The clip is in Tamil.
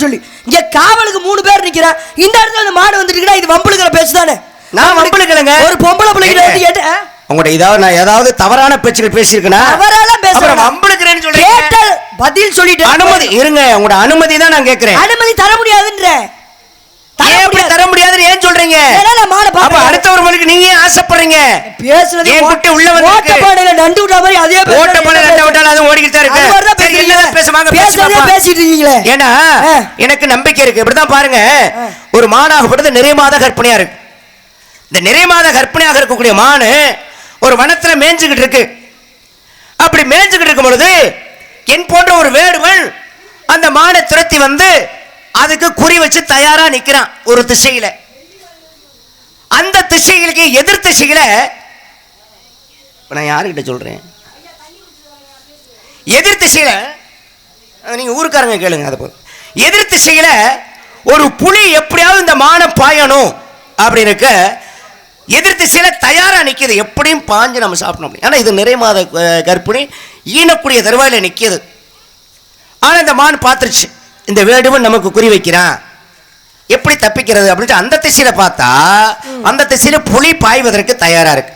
அப்படின்னு சொல்லி இங்க காவலுக்கு மூணு பேர் நிக்கிறா இந்த இடத்துல இந்த மாடு வந்துட்டு இது வம்புலுக்கிற பேச்சு தானே நான் வம்பிழுக்கலைங்க. ஒரு பொம்பளை பிள்ளைகிட்ட வந்து கேட்டு ஆ? உங்கள்ட்ட ஏதாவது நான் ஏதாவது தவறான பேச்சுகள் பேசியிருக்கேனா அவரெல்லாம் பேச அப்புறம் வேணாம். வம்பிழுக்கிறேன்னு சொல்றீங்க கேட்ட பதில் சொல்லிட்டு அனுமதி இருங்க உங்களோட அனுமதி தான் நான் கேட்கிறேன் அனுமதி தர முடியாதுன்ற தர முடியாதுன்னு ஏன் சொல்றீங்க அப்ப. அடுத்தவர் மொழிக்கு நீங்க ஆசைப்படுறீங்க பேசுறது ஏன் குட்டி உள்ள? ஓட்டப்பானையில நண்டு விட்டா மாதிரி அதே. ஓட்ட பண்ண ரெட்ட விட்டாலும் அது ஓடிக்கிட்டு இருக்கு அது மாதிரிதான் சரி, பேசுறீங்க. என்னதான் பேச வாங்க பேசுறதே பேசிட்டு இருக்கீங்களே ஏன்னா. எனக்கு நம்பிக்கை இருக்கு. இப்படிதான் பாருங்க. ஒரு மானாகப்பட்டது நிறைய மாத கற்பனையா இருக்கு. இந்த நிறைய மாத கற்பனையாக இருக்கக்கூடிய மானு ஒரு வனத்துல மேய்ஞ்சுக்கிட்டு இருக்கு. அப்படி மேய்ஞ்சுக்கிட்டு இருக்கும் பொழுது என் போன்ற ஒரு வேடுவன் அந்த மானை துரத்தி வந்து அதுக்கு குறி வச்சு தயாரா நிக்கிறான் ஒரு திசையில. அந்த திசைகளுக்கு எதிர் திசையில நான் யாருக்கிட்ட சொல்றேன்? எதிர் திசையில நீங்கள் ஊருக்காரங்க கேளுங்க அது போதும். எதிர் திசையில ஒரு புலி எப்படியாவது இந்த மானை பாயணும் அப்படின்னு இருக்க எதிர் திசையில தயாராக நிற்கிது எப்படியும் பாஞ்சு நம்ம சாப்பிடணும் ஆனால் இது நிறை மாத கர்ப்பிணி ஈனக்கூடிய தருவாயில நிற்கிது ஆனால் இந்த மான் பார்த்துருச்சு. இந்த வேடுவன் நமக்கு குறி வைக்கிறான். எப்படி தப்பிக்கிறது அப்படின்ட்டு அந்த திசையில பார்த்தா அந்த திசையில் புலி பாய்வதற்கு தயாராக இருக்கு.